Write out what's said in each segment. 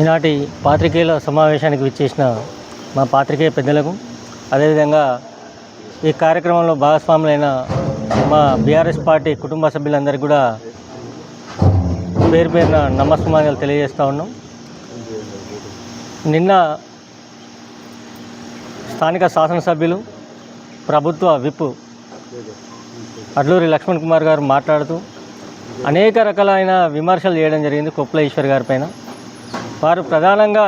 ఈనాటి పాత్రికేయుల సమావేశానికి విచ్చేసిన మా పాత్రికేయ పెద్దలకు అదేవిధంగా ఈ కార్యక్రమంలో భాగస్వాములైన మా బీఆర్ఎస్ పార్టీ కుటుంబ సభ్యులందరికీ కూడా పేరు పేరున నమస్కారాలు తెలియజేస్తూ ఉన్నాం. నిన్న స్థానిక శాసనసభ్యులు ప్రభుత్వ విప్ అడ్లూరి లక్ష్మణ్ కుమార్ గారు మాట్లాడుతూ అనేక రకాలైన విమర్శలు చేయడం జరిగింది కొప్పుల ఈశ్వర్ గారి పైన. వారు ప్రధానంగా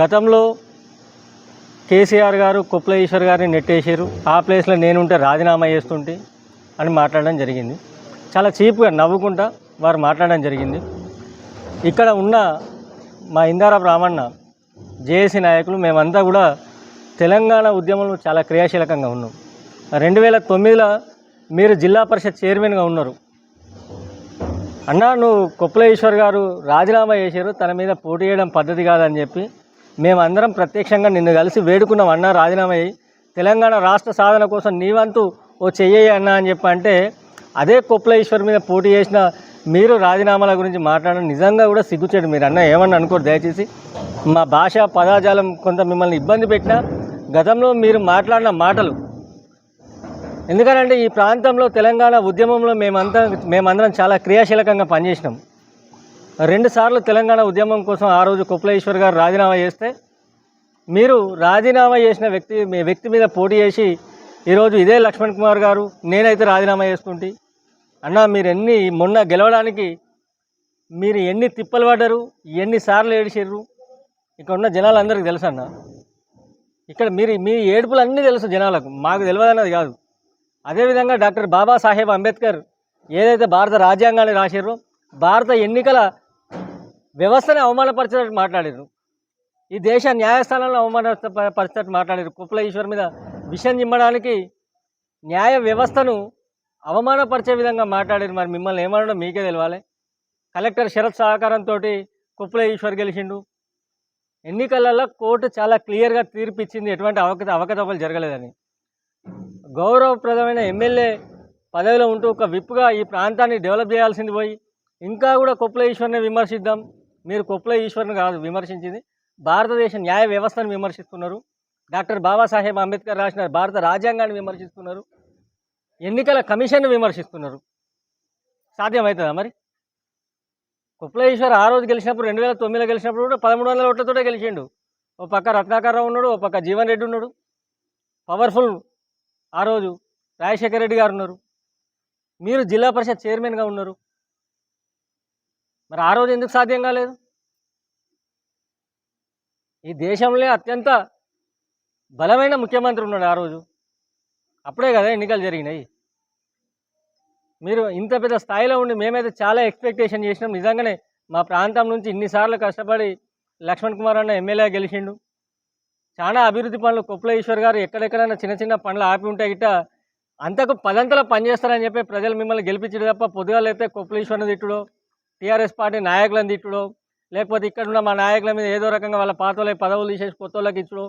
గతంలో కేసీఆర్ గారు కుప్లేశ్వర్ ఈశ్వర్ గారిని నెట్టేసారు ఆ ప్లేస్లో నేనుంటే రాజీనామా చేస్తుంటే అని మాట్లాడడం జరిగింది. చాలా చీప్గా నవ్వుకుంటా వారు మాట్లాడడం జరిగింది. ఇక్కడ ఉన్న మా ఇందారా రామన్న జేఏసీ నాయకులు మేమంతా కూడా తెలంగాణ ఉద్యమంలో చాలా క్రియాశీలకంగా ఉన్నాం. రెండు వేల తొమ్మిదిలో మీరు జిల్లా పరిషత్ చైర్మన్గా ఉన్నారు. అన్నా నువ్వు కొప్పులేశ్వర్ గారు రాజీనామా చేశారు తన మీద పోటీ చేయడం పద్ధతి కాదని చెప్పి మేమందరం ప్రత్యక్షంగా నిన్ను కలిసి వేడుకున్నాం అన్నా రాజీనామా అయ్యి తెలంగాణ రాష్ట్ర సాధన కోసం నీవంతు ఓ చెయ్యి అన్నా అని చెప్పి అంటే అదే కొప్పులేశ్వర్ మీద పోటీ చేసిన మీరు రాజీనామాల గురించి మాట్లాడడం నిజంగా కూడా సిగ్గుచేడు మీరు అన్న ఏమన్నా అనుకోరు. దయచేసి మా భాష పదాజాలం కొంత మిమ్మల్ని ఇబ్బంది పెట్టినా గతంలో మీరు మాట్లాడిన మాటలు ఎందుకంటే ఈ ప్రాంతంలో తెలంగాణ ఉద్యమంలో మేమంతా మేమందరం చాలా క్రియాశీలకంగా పనిచేసినాం. రెండు సార్లు తెలంగాణ ఉద్యమం కోసం ఆ రోజు కుప్లేశ్వర్ గారు రాజీనామా చేస్తే మీరు రాజీనామా చేసిన వ్యక్తి మీ వ్యక్తి మీద పోటీ చేసి ఈరోజు ఇదే లక్ష్మణ్ కుమార్ గారు నేనైతే రాజీనామా చేసుకుంటే అన్న మీరు ఎన్ని మొన్న గెలవడానికి మీరు ఎన్ని తిప్పలు పడ్డరు ఎన్నిసార్లు ఏడిచారు ఇక్కడ ఉన్న జనాలందరికీ తెలుసు అన్న ఇక్కడ మీరు మీ ఏడుపులు అన్నీ తెలుసు జనాలకు మాకు తెలియదన్నది కాదు. అదేవిధంగా డాక్టర్ బాబాసాహెబ్ అంబేద్కర్ ఏదైతే భారత రాజ్యాంగాన్ని రాశారో భారత ఎన్నికల వ్యవస్థని అవమానపరిచినట్టు మాట్లాడారు ఈ దేశ న్యాయస్థానంలో అవమానపరిచినట్టు మాట్లాడారు కుప్పల ఈశ్వర్ మీద విషయం నిమ్మడానికి న్యాయ వ్యవస్థను అవమానపరిచే విధంగా మాట్లాడారు మరి మిమ్మల్ని ఏమనడం మీకే తెలియాలి కలెక్టర్ శరత్ సహకారంతో కుప్పల ఈశ్వర్ గెలిచిండు. ఎన్నికలలో కోర్టు చాలా క్లియర్గా తీర్పు ఇచ్చింది ఎటువంటి అవక అవకతవకలు జరగలేదని. గౌరవప్రదమైన ఎమ్మెల్యే పదవిలో ఉంటూ ఒక విప్గా ఈ ప్రాంతాన్ని డెవలప్ చేయాల్సింది పోయి ఇంకా కూడా కొప్పుల ఈశ్వర్ని విమర్శిద్దాం. మీరు కొప్పుల ఈశ్వర్ని కాదు విమర్శించింది. భారతదేశ న్యాయ వ్యవస్థను విమర్శిస్తున్నారు. డాక్టర్ బాబాసాహెబ్ అంబేద్కర్ రాసిన భారత రాజ్యాంగాన్ని విమర్శిస్తున్నారు. ఎన్నికల కమిషన్ను విమర్శిస్తున్నారు. సాధ్యమవుతుందా మరి? కొప్పుల ఈశ్వర్ ఆ రోజు గెలిచినప్పుడు రెండు వేల తొమ్మిదిలో గెలిచినప్పుడు కూడా పదమూడు వందల ఓట్లతోటే గెలిచిండు. ఓ పక్క రత్నాకర్రావు ఉన్నాడు ఓ పక్క జీవన్ రెడ్డి ఉన్నాడు. పవర్ఫుల్ ఆ రోజు రాజశేఖర రెడ్డి గారు ఉన్నారు. మీరు జిల్లా పరిషత్ చైర్మన్గా ఉన్నారు. మరి ఆ రోజు ఎందుకు సాధ్యం కాలేదు? ఈ దేశంలో అత్యంత బలమైన ముఖ్యమంత్రి ఉన్నాడు ఆ రోజు. అప్పుడే కదా ఎన్నికలు జరిగినాయి. మీరు ఇంత పెద్ద స్థాయిలో ఉండి మేమైతే చాలా ఎక్స్పెక్టేషన్ చేసినాం. నిజంగానే మా ప్రాంతం నుంచి ఇన్నిసార్లు కష్టపడి లక్ష్మణ్ కుమార్ అన్న ఎమ్మెల్యే గెలిచిండు. చాలా అభివృద్ధి పనులు కొప్పుల ఈశ్వర్ గారు ఎక్కడెక్కడైనా చిన్న చిన్న పనులు ఆపి ఉంటే గిట్ట అంతకు పదంతలో పనిచేస్తారని చెప్పి ప్రజలు మిమ్మల్ని గెలిపించడు తప్ప పొద్దుగాలు అయితే కొప్పుల ఈశ్వర్ని తిట్టుడు టీఆర్ఎస్ పార్టీ నాయకులను తిట్టుడో లేకపోతే ఇక్కడ ఉన్న మా నాయకుల మీద ఏదో రకంగా వాళ్ళ పాత వాళ్ళకి పదవులు తీసేసి కొత్త వాళ్ళకి ఇచ్చుడో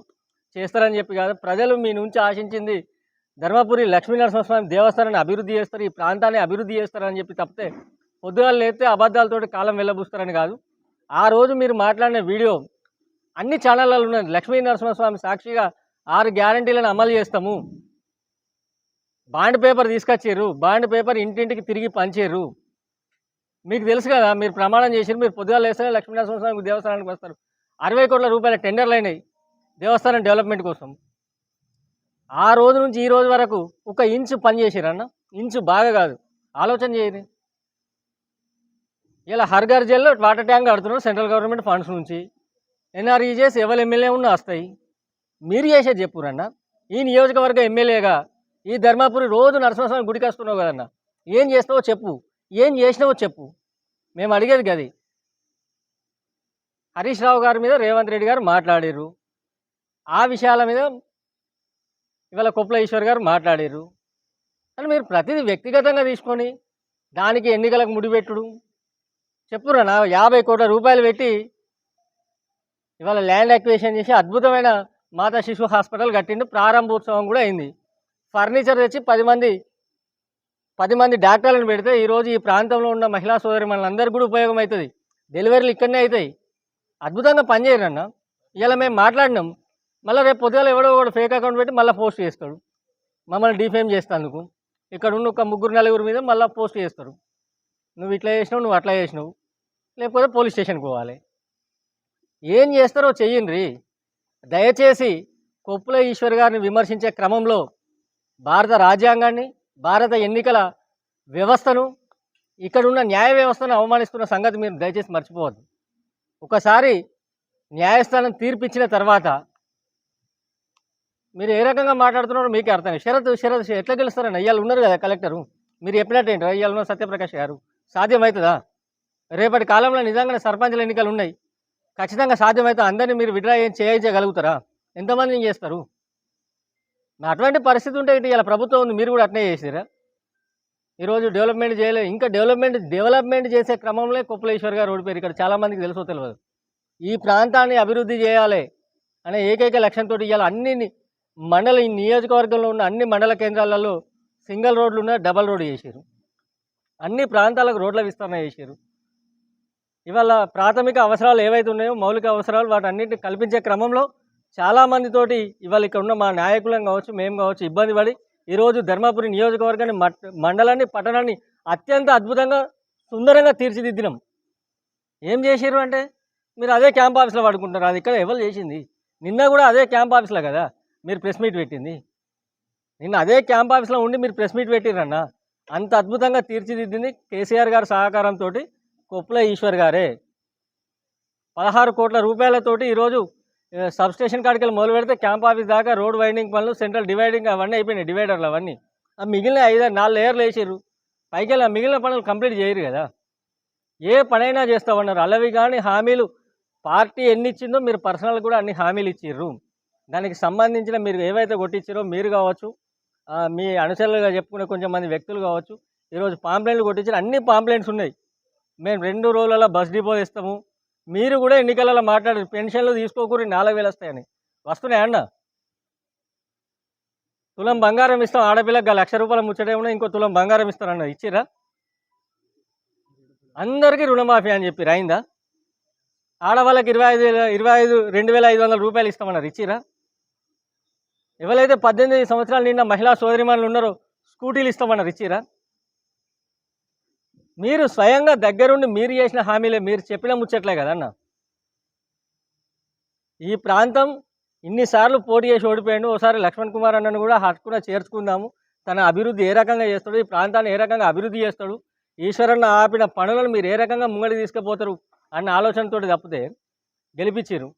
చేస్తారని చెప్పి కాదు. ప్రజలు మీ నుంచి ఆశించింది ధర్మపురి లక్ష్మీనరసింహస్వామి దేవస్థానాన్ని అభివృద్ధి చేస్తారు ఈ ప్రాంతాన్ని అభివృద్ధి చేస్తారని చెప్పి తప్పితే పొద్దుగాలు లేస్తే అబద్ధాలతోటి కాలం వెళ్ళబూస్తారని కాదు. ఆ రోజు మీరు మాట్లాడిన వీడియో అన్ని ఛానళ్ళలో ఉన్నది లక్ష్మీ నరసింహస్వామి సాక్షిగా ఆరు గ్యారంటీలను అమలు చేస్తాము. బాండ్ పేపర్ తీసుకొచ్చారు. బాండ్ పేపర్ ఇంటింటికి తిరిగి పంచారు. మీకు తెలుసు కదా మీరు ప్రమాణం చేసారు మీరు పొద్దుగా వేస్తే లక్ష్మీ నరసింహస్వామి దేవస్థానానికి వస్తారు. అరవై కోట్ల రూపాయల టెండర్లు అయినాయి దేవస్థానం డెవలప్మెంట్ కోసం. ఆ రోజు నుంచి ఈ రోజు వరకు ఒక ఇంచు పని చేసిరన్న ఇంచు బాగా కాదు. ఆలోచన చేయరు ఇలా హర్ఘర్ జైల్లో వాటర్ ట్యాంక్ కడుతున్నారు సెంట్రల్ గవర్నమెంట్ ఫండ్స్ నుంచి. ఎన్ఆర్ఈజేస్ ఎవరు ఎమ్మెల్యే ఉన్నా వస్తాయి. మీరు చేసేది చెప్పురన్న ఈ నియోజకవర్గ ఎమ్మెల్యేగా ఈ ధర్మాపురి రోజు నరసింహస్వామి గుడికి వస్తున్నావు కదన్న. ఏం చేస్తావో చెప్పు. ఏం చేసినావో చెప్పు. మేము అడిగేది గది. హరీష్ రావు గారి మీద రేవంత్ రెడ్డి గారు మాట్లాడారు ఆ విషయాల మీద ఇవాళ కొప్పుల ఈశ్వర్ గారు మాట్లాడారు అని మీరు ప్రతిదీ వ్యక్తిగతంగా తీసుకొని దానికి ఎన్నికలకు ముడిపెట్టుడు. చెప్పురా యాభై కోట్ల రూపాయలు పెట్టి ఇవాళ ల్యాండ్ అక్వేషన్ చేసి అద్భుతమైన మాతా శిశు హాస్పిటల్ కట్టిండు. ప్రారంభోత్సవం కూడా అయింది. ఫర్నిచర్ తెచ్చి పది మంది పది మంది డాక్టర్లను పెడితే ఈరోజు ఈ ప్రాంతంలో ఉన్న మహిళా సోదరి మనందరికీ కూడా ఉపయోగం అవుతుంది. డెలివరీలు ఇక్కడనే అవుతాయి. అద్భుతంగా పనిచేయరన్న ఇలా మేము మాట్లాడినాం. మళ్ళీ రేపు పొద్దుగాల ఎవడో ఒకడు ఫేక్ అకౌంట్ పెట్టి మళ్ళీ పోస్ట్ చేస్తాడు. మమ్మల్ని డిఫేమ్ చేస్తాందుకు. ఇక్కడ ఉన్న ఒక ముగ్గురు నలుగురు మీద మళ్ళీ పోస్ట్ చేస్తారు. నువ్వు ఇట్లా చేసినావు నువ్వు అట్లా చేసినావు. లేకపోతే పోలీస్ స్టేషన్కి పోవాలి. ఏం చేస్తారో చెయ్యండి. దయచేసి కొప్పుల ఈశ్వర్ గారిని విమర్శించే క్రమంలో భారత రాజ్యాంగాన్ని భారత ఎన్నికల వ్యవస్థను ఇక్కడ ఉన్న న్యాయ వ్యవస్థను అవమానిస్తున్న సంగతి మీరు దయచేసి మర్చిపోవద్దు. ఒకసారి న్యాయస్థానం తీర్పిచ్చిన తర్వాత మీరు ఏ రకంగా మాట్లాడుతున్నారో మీకే అర్థం. శరత్ శరత్ ఎట్లా గెలుస్తారని అయ్యాలు ఉన్నారు కదా కలెక్టరు. మీరు చెప్పినట్టేంటి అయ్యాలు ఉన్న సత్యప్రకాష్ గారు. సాధ్యమవుతుందా రేపటి కాలంలో నిజంగానే సర్పంచుల ఎన్నికలు ఉన్నాయి. ఖచ్చితంగా సాధ్యమైతే అందరినీ మీరు విడ్రా ఏం చేయించగలుగుతారా ఎంతమందిని చేస్తారు? అటువంటి పరిస్థితి ఉంటే ఇటు ఇలా ప్రభుత్వం ఉంది మీరు కూడా అట్నే చేసిరా ఈరోజు డెవలప్మెంట్ చేయలేదు ఇంకా డెవలప్మెంట్ డెవలప్మెంట్ చేసే క్రమంలో కొప్పలేశ్వర్ గారు ఓడిపోయారు. ఇక్కడ చాలామందికి తెలుసో తెలియదు ఈ ప్రాంతాన్ని అభివృద్ధి చేయాలి అనే ఏకైక లక్ష్యంతో ఇవాళ అన్ని మండల ఈ నియోజకవర్గంలో ఉన్న అన్ని మండల కేంద్రాలలో సింగిల్ రోడ్లు ఉన్న డబల్ రోడ్ చేశారు అన్ని ప్రాంతాలకు రోడ్ల విస్తరణ చేశారు ఇవాళ ప్రాథమిక అవసరాలు ఏవైతే ఉన్నాయో మౌలిక అవసరాలు వాటన్నిటిని కల్పించే క్రమంలో చాలా మందితోటి ఇవాళ ఇక్కడ ఉన్న మా నాయకులం కావచ్చు మేము కావచ్చు ఇబ్బంది పడి ఈరోజు ధర్మపురి నియోజకవర్గాన్ని మండలాన్ని పట్టణాన్ని అత్యంత అద్భుతంగా సుందరంగా తీర్చిదిద్దినాం. ఏం చేసారు అంటే మీరు అదే క్యాంప్ ఆఫీస్లో పడుకుంటారు అది ఇక్కడ ఎవరు చేసింది? నిన్న కూడా అదే క్యాంప్ ఆఫీస్లో కదా మీరు ప్రెస్ మీట్ పెట్టింది. నిన్న అదే క్యాంప్ ఆఫీస్లో ఉండి మీరు ప్రెస్ మీట్ పెట్టిరన్న అంత అద్భుతంగా తీర్చిదిద్దింది కేసీఆర్ గారి సహకారంతో కొప్పుల ఈశ్వర్ గారే. పదహారు కోట్ల రూపాయలతోటి ఈరోజు సబ్స్టేషన్ సబ్ స్టేషన్ కాడికి వెళ్ళి మొదలు పెడితే క్యాంప్ ఆఫీస్ దాకా రోడ్ వైండింగ్ పనులు సెంట్రల్ డివైడింగ్ అవన్నీ అయిపోయినాయి డివైడర్లు అవన్నీ. ఆ మిగిలిన ఐదు నాలుగు లేయర్లు వేసారు పైకి వెళ్ళి ఆ మిగిలిన పనులు కంప్లీట్ చేయరు కదా. ఏ పనైనా చేస్తామన్నారు. అలవి కానీ హామీలు పార్టీ ఎన్ని ఇచ్చిందో మీరు పర్సనల్ కూడా అన్ని హామీలు ఇచ్చిర్రు. దానికి సంబంధించిన మీరు ఏవైతే కొట్టించారో మీరు కావచ్చు మీ అనుచరులుగా చెప్పుకునే కొంచెం మంది వ్యక్తులు కావచ్చు ఈరోజు పాంప్లెంట్లు కొట్టించారు అన్ని పాంప్లైంట్స్ ఉన్నాయి. మేము రెండు రోజులలో బస్ డిపో ఇస్తాము. మీరు కూడా ఎన్నికలలో మాట్లాడారు. పెన్షన్లు తీసుకోకూరి నాలుగు వేలు వస్తాయని. వస్తున్నాయి అన్న? తులం బంగారం ఇస్తాం. ఆడపిల్లకి లక్ష రూపాయల ముచ్చటే ఇంకో తులం బంగారం ఇస్తారన్న ఇచ్చిరా అందరికీ రుణమాఫీ అని చెప్పి రాయిందా? ఆడవాళ్ళకి ఇరవై ఐదు వేల- ఇరవై ఐదు రెండు వేల ఐదు వందల రూపాయలు ఇస్తామన్నారు. ఇచ్చిరా ఎవరైతే పద్దెనిమిది సంవత్సరాలు నిన్న మహిళా సోదరిమణులు ఉన్నారో స్కూటీలు ఇస్తామన్నారు. ఇచ్చిరా మీరు స్వయంగా దగ్గరుండి మీరు చేసిన హామీలే మీరు చెప్పిన ముచ్చట్లే కదన్న ఈ ప్రాంతం ఇన్నిసార్లు పోటీ చేసి ఓడిపోయాడు. ఒకసారి లక్ష్మణ్ కుమార్ అన్నను కూడా హక్కున చేర్చుకుందాము. తన అభివృద్ధి ఏ రకంగా చేస్తాడు? ఈ ప్రాంతాన్ని ఏ రకంగా అభివృద్ధి చేస్తాడు? ఈశ్వరన్న ఆపిన పనులను మీరు ఏ రకంగా ముంగడి తీసుకుపోతారు? అన్న ఆలోచనతో తప్పితే గెలిపించారు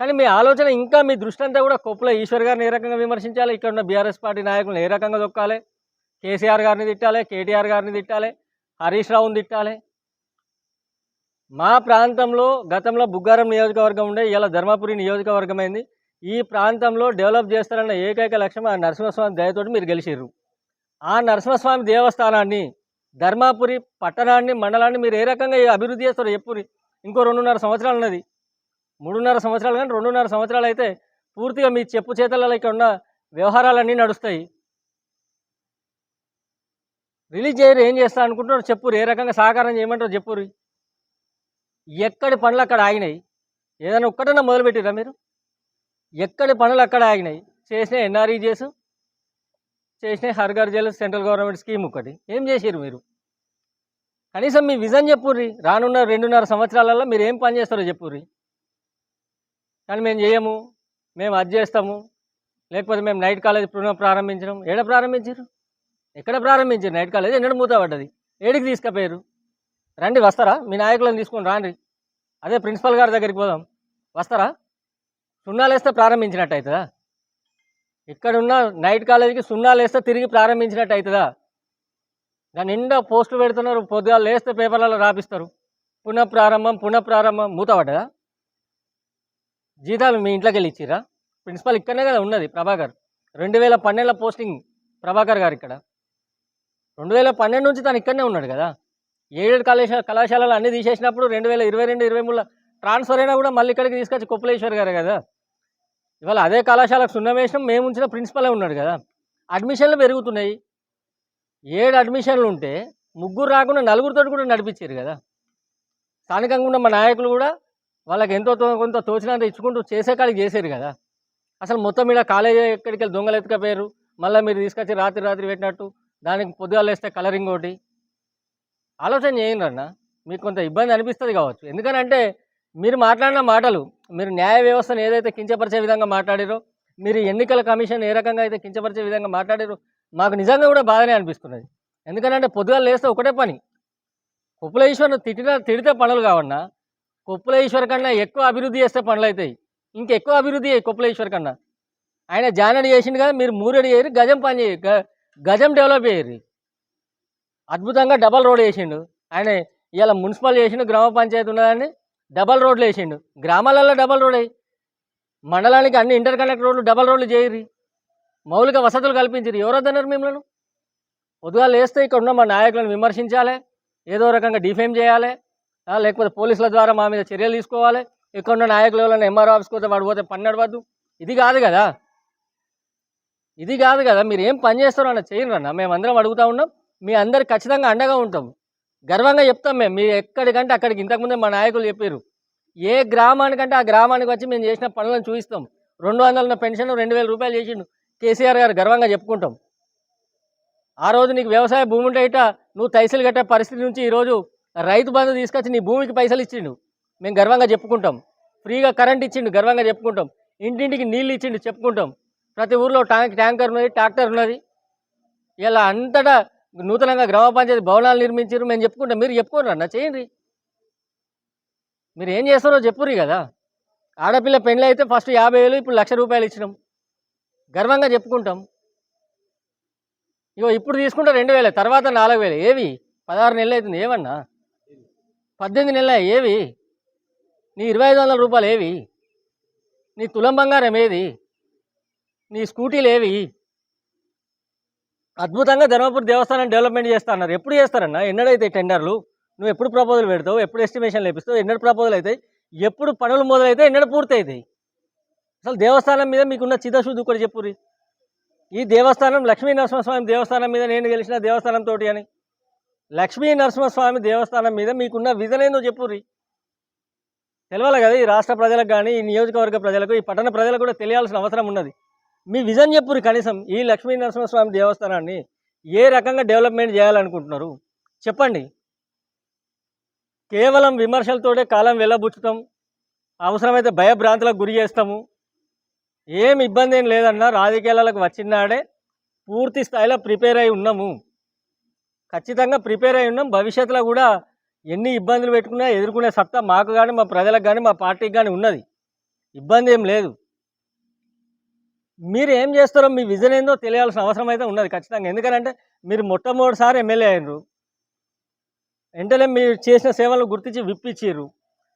కానీ మీ ఆలోచన ఇంకా మీ దృష్టి అంతా కూడా కొప్పుల ఈశ్వర్ గారిని ఏ రకంగా విమర్శించాలి? ఇక్కడ ఉన్న బీఆర్ఎస్ పార్టీ నాయకులను ఏ రకంగా దొక్కాలి? కేసీఆర్ గారిని తిట్టాలి? కేటీఆర్ గారిని తిట్టాలి? హరీష్ రావుని తిట్టాలి. మా ప్రాంతంలో గతంలో బుగ్గారం నియోజకవర్గం ఉండే ఇలా ధర్మపురి నియోజకవర్గమైంది. ఈ ప్రాంతంలో డెవలప్ చేస్తారన్న ఏకైక లక్ష్యం ఆ నరసింహస్వామి దయతోటి మీరు గెలిచారు ఆ నరసింహస్వామి దేవస్థానాన్ని ధర్మాపురి పట్టణాన్ని మండలాన్ని మీరు ఏ రకంగా అభివృద్ధి చేస్తారు చెప్పురి ఇంకో రెండున్నర సంవత్సరాలు ఉన్నది. మూడున్నర సంవత్సరాలు కానీ రెండున్నర సంవత్సరాలు అయితే పూర్తిగా మీ చెప్పు చేతలలో ఇక్కడ ఉన్న వ్యవహారాలన్నీ నడుస్తాయి. రిలీజ్ చేయరు ఏం చేస్తా అనుకుంటున్నారు? చెప్పురు ఏ రకంగా సహకారం చేయమంటారు చెప్పురు ఎక్కడి పనులు అక్కడ ఆగినాయి? ఏదైనా ఒక్కటన్నా మొదలుపెట్టిరా మీరు? ఎక్కడి పనులు అక్కడ ఆగినాయి? చేసిన ఎన్ఆర్ఈజేస్ చేసిన హర్ఘర్ జల్ సెంట్రల్ గవర్నమెంట్ స్కీమ్ ఒకటి. ఏం చేసారు మీరు? కనీసం మీ విజన్ చెప్పుర్రి రానున్న రెండున్నర సంవత్సరాలలో మీరు ఏం పని చేస్తారో చెప్పుర్రి కానీ మేము చేయము మేము అది చేస్తాము. లేకపోతే మేము నైట్ కాలేజ్ పునః ప్రారంభించడం. ఏడ ప్రారంభించారు ఎక్కడ ప్రారంభించారు? నైట్ కాలేజ్ ఎన్నడూ మూత పడ్డది. ఏడికి తీసుకుపోయారు? రండి వస్తారా? మీ నాయకులను తీసుకొని రాండి. అదే ప్రిన్సిపల్ గారి దగ్గరికి పోదాం. వస్తారా? సున్నాలేస్తే ప్రారంభించినట్టు అవుతుందా? ఇక్కడున్న నైట్ కాలేజీకి సున్నాలు వేస్తే తిరిగి ప్రారంభించినట్టు అవుతుందా? దాని నిండా పోస్టులు పెడుతున్నారు. పొద్దుగా లేస్తే పేపర్లలో రాపిస్తారు. పునః ప్రారంభం పునః ప్రారంభం మూత పడ్డదా? జీతాలు మీ ఇంట్లోకి వెళ్ళి ఇచ్చిరా ప్రిన్సిపల్ ఇక్కడనే కదా ఉన్నది ప్రభాకర్. రెండు వేల పన్నెండులో పోస్టింగ్ ప్రభాకర్ గారు ఇక్కడ. రెండు వేల పన్నెండు నుంచి తను ఇక్కడనే ఉన్నాడు కదా. ఏడేడు కళాశాల కళాశాలలు అన్నీ తీసేసినప్పుడు రెండు వేల ఇరవై రెండు ఇరవై మూడులో ట్రాన్స్ఫర్ అయినా కూడా మళ్ళీ ఇక్కడికి తీసుకొచ్చి కుప్పలేశ్వర్ గారు కదా. ఇవాళ అదే కళాశాలకు సున్నం వేసినాం మేము ఉంచిన ప్రిన్సిపలే ఉన్నాడు కదా. అడ్మిషన్లు పెరుగుతున్నాయి. ఏడు అడ్మిషన్లు ఉంటే ముగ్గురు రాకుండా నలుగురితో కూడా నడిపించారు కదా. స్థానికంగా ఉన్న మా నాయకులు కూడా వాళ్ళకి ఎంతో తో- కొంత తోచినంత ఇచ్చుకుంటూ చేసే కాడికి చేశారు కదా. అసలు మొత్తం మీద కాలేజీ ఎక్కడికి వెళ్ళి దొంగలు ఎత్తుకపోయారు. మళ్ళీ మీరు తీసుకొచ్చి రాత్రి రాత్రి పెట్టినట్టు దానికి పొద్దుగాలు వేస్తే కలరింగ్ ఒకటి. ఆలోచన చేయండి అన్న. మీకు కొంత ఇబ్బంది అనిపిస్తుంది కావచ్చు. ఎందుకనంటే మీరు మాట్లాడిన మాటలు మీరు న్యాయ వ్యవస్థను ఏదైతే కించపరిచే విధంగా మాట్లాడారో మీరు ఎన్నికల కమిషన్ ఏ రకంగా అయితే కించపరిచే విధంగా మాట్లాడారో మాకు నిజంగా కూడా బాధనే అనిపిస్తున్నది. ఎందుకంటే పొద్దుగాలు లేస్తే ఒకటే పని. కుప్పల ఈశ్వర్ను తిట్టిన తిడితే పనులు కావన్నా కుప్పల ఈశ్వర్ కన్నా ఎక్కువ అభివృద్ధి చేస్తే పనులు అవుతాయి. ఇంకెక్కువ అభివృద్ధి అయ్యి కుప్పల ఈశ్వర్ కన్నా. ఆయన జానడి చేసిండు కదా మీరు మూరెడి చేయరు గజం పని చేయరు గ- గజం డెవలప్ చేయరు అద్భుతంగా డబల్ రోడ్ వేసిండు ఆయన ఇలా మున్సిపల్ చేసిండు గ్రామ పంచాయతీ ఉన్నదాన్ని డబల్ రోడ్లు వేసిండు గ్రామాలలో డబల్ రోడ్ అయ్యి మండలానికి అన్ని ఇంటర్ కనెక్ట్ రోడ్లు డబల్ రోడ్లు చేయరు మౌలిక వసతులు కల్పించరు ఎవరొద్దన్నారు మిమ్మల్ని? పొద్దుగా లేస్తే ఇక్కడ ఉన్న మా నాయకులను విమర్శించాలి. ఏదో రకంగా డిఫేమ్ చేయాలి. లేకపోతే పోలీసుల ద్వారా మా మీద చర్యలు తీసుకోవాలి. ఇక్కడ ఉన్న నాయకులు ఎవరైనా ఎంఆర్ఓ ఆఫీస్కి పోతే వాడు పోతే పని నడవద్దు. ఇది కాదు కదా. ఇది కాదు కదా మీరు ఏం పని చేస్తారో అన్న చేయండి అన్న. మేము అందరం అడుగుతా ఉన్నాం మీ అందరు ఖచ్చితంగా అండగా ఉంటాం గర్వంగా చెప్తాం మేము మీరు ఎక్కడికంటే అక్కడికి. ఇంతకుముందే మా నాయకులు చెప్పారు ఏ గ్రామానికంటే ఆ గ్రామానికి వచ్చి మేము చేసిన పనులను చూపిస్తాం రెండు వందల పెన్షన్ రెండు వేల రూపాయలు చేసిండు కేసీఆర్ గారు గర్వంగా చెప్పుకుంటాం. ఆ రోజు నీకు వ్యవసాయ భూమి ఉంటే ఇట నువ్వు తైసలు కట్టే పరిస్థితి నుంచి ఈరోజు రైతు బంధు తీసుకొచ్చి నీ భూమికి పైసలు ఇచ్చిండు. మేము గర్వంగా చెప్పుకుంటాం. ఫ్రీగా కరెంట్ ఇచ్చిండు గర్వంగా చెప్పుకుంటాం. ఇంటింటికి నీళ్ళు ఇచ్చిండు చెప్పుకుంటాం. ప్రతి ఊర్లో ట్యాంక్ ట్యాంకర్ ఉన్నది ట్రాక్టర్ ఉన్నది. ఇలా అంతటా నూతనంగా గ్రామ పంచాయతీ భవనాలు నిర్మించారు మేము చెప్పుకుంటాం మీరు చెప్పుకోరు అన్న చేయండి. మీరు ఏం చేస్తారో చెప్పుర్రి కదా. ఆడపిల్ల పెళ్ళి అయితే ఫస్ట్ యాభై వేలు ఇప్పుడు లక్ష రూపాయలు ఇచ్చినాం. గర్వంగా చెప్పుకుంటాం. ఇగో ఇప్పుడు తీసుకుంటే రెండు వేలే తర్వాత నాలుగు వేలు. ఏవి? పదహారు నెలలు అవుతుంది ఏమన్నా? పద్దెనిమిది నెలలు ఏవి? నీ ఇరవై ఐదు వందల రూపాయలు ఏవి? నీ తులం బంగారం ఏది? నీ స్కూటీలు ఏవి? అద్భుతంగా ధర్మపురి దేవస్థానం డెవలప్మెంట్ చేస్తా అన్నారు. ఎప్పుడు చేస్తారన్న? ఎన్నడైతే టెండర్లు? నువ్వు ఎప్పుడు ప్రపోజల్ పెడతావు? ఎప్పుడు ఎస్టిమేషన్లు లేపిస్తావు? ఎన్నడు ప్రపోజల్ అవుతాయి ఎప్పుడు పనులు మొదలైతే ఎన్నడు పూర్తి అవుతాయి అసలు దేవస్థానం మీద మీకున్న చిత్తశుద్ధి కూడా చెప్పుర్రి. ఈ దేవస్థానం లక్ష్మీ నరసింహస్వామి దేవస్థానం మీద నేను గెలిచిన దేవస్థానం తోటి అని. లక్ష్మీ నరసింహస్వామి దేవస్థానం మీద మీకున్న విజన్ ఏందో చెప్పుర్రి. తెలవాలి కదా ఈ రాష్ట్ర ప్రజలకు కానీ ఈ నియోజకవర్గ ప్రజలకు ఈ పట్టణ ప్రజలకు కూడా తెలియాల్సిన అవసరం ఉన్నది. మీ విజన్ చెప్పురు కనీసం ఈ లక్ష్మీ నరసింహస్వామి దేవస్థానాన్ని ఏ రకంగా డెవలప్మెంట్ చేయాలనుకుంటున్నారు? చెప్పండి. కేవలం విమర్శలతోటే కాలం వెళ్ళబుచ్చుతాం అవసరమైతే భయభ్రాంతులకు గురి చేస్తాము. ఏం ఇబ్బంది ఏం లేదన్నా రాజకీయాలకు వచ్చినాడే పూర్తి స్థాయిలో ప్రిపేర్ అయి ఉన్నాము. ఖచ్చితంగా ప్రిపేర్ అయి ఉన్నాం. భవిష్యత్తులో కూడా ఎన్ని ఇబ్బందులు పెట్టుకున్నా ఎదుర్కొనే సత్తా మాకు కానీ మా ప్రజలకు కానీ మా పార్టీకి కానీ ఉన్నది. ఇబ్బంది ఏం లేదు. మీరు ఏం చేస్తారో మీ విజన్ ఏందో తెలియాల్సిన అవసరం అయితే ఉన్నది ఖచ్చితంగా. ఎందుకంటే మీరు మొట్టమొదటిసారి ఎమ్మెల్యే అయినరు. వెంటనే మీరు చేసిన సేవలను గుర్తించి విప్పించారు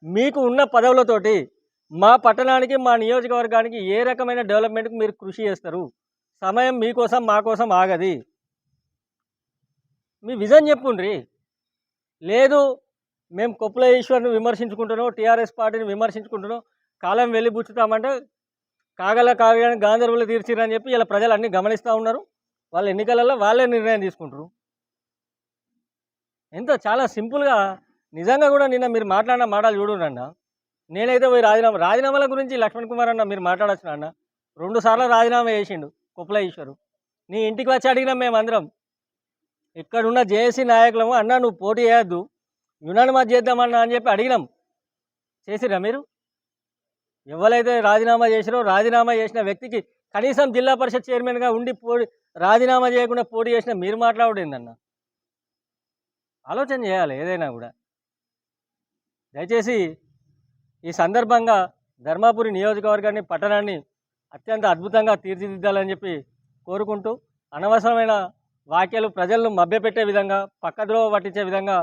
మీకు ఉన్న పదవులతోటి మా పట్టణానికి మా నియోజకవర్గానికి ఏ రకమైన డెవలప్మెంట్కి మీరు కృషి చేస్తారు? సమయం మీకోసం మా కోసం ఆగది. మీ విజన్ చెప్పుండ్రి. లేదు మేము కొప్పుల ఈశ్వర్ని విమర్శించుకుంటున్నాం టీఆర్ఎస్ పార్టీని విమర్శించుకుంటున్నాం కాలం వెళ్ళి బుచ్చుతామంటే కాగల కాగలని గాంధర్వులు తీర్చిరని చెప్పి ఇలా ప్రజలు అన్నీ గమనిస్తూ ఉన్నారు. వాళ్ళ ఎన్నికలలో వాళ్ళే నిర్ణయం తీసుకుంటారు ఎంతో చాలా సింపుల్గా నిజంగా కూడా నిన్న మీరు మాట్లాడిన మాటలు చూడండి నేనైతే పోయి రాజీనామా రాజీనామాల గురించి లక్ష్మణ్ కుమార్ అన్న మీరు మాట్లాడచ్చు అన్న? రెండు సార్లు రాజీనామా చేసిండు కుప్పల ఈశ్వరు నీ ఇంటికి వచ్చి అడిగినాం మేమందరం. ఇక్కడున్న జేఏసీ నాయకులము అన్న నువ్వు పోటీ చేయొద్దు. యునానిమస్ చేద్దామన్నా అని చెప్పి అడిగినాం. చేసిరా మీరు? ఎవరైతే రాజీనామా చేసినో రాజీనామా చేసిన వ్యక్తికి కనీసం జిల్లా పరిషత్ చైర్మన్గా ఉండి పోటీ రాజీనామా చేయకుండా పోటీ చేసిన మీరు మాట్లాడేందన్న ఆలోచన చేయాలి ఏదైనా కూడా. దయచేసి ఈ సందర్భంగా ధర్మాపురి నియోజకవర్గాన్ని పట్టణాన్ని అత్యంత అద్భుతంగా తీర్చిదిద్దాలని చెప్పి కోరుకుంటూ అనవసరమైన వాక్యాలు ప్రజలను మభ్యపెట్టే విధంగా పక్కద్రోవ పట్టించే విధంగా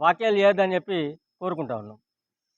వాక్యాలు చేయొద్దని చెప్పి కోరుకుంటా ఉన్నాం.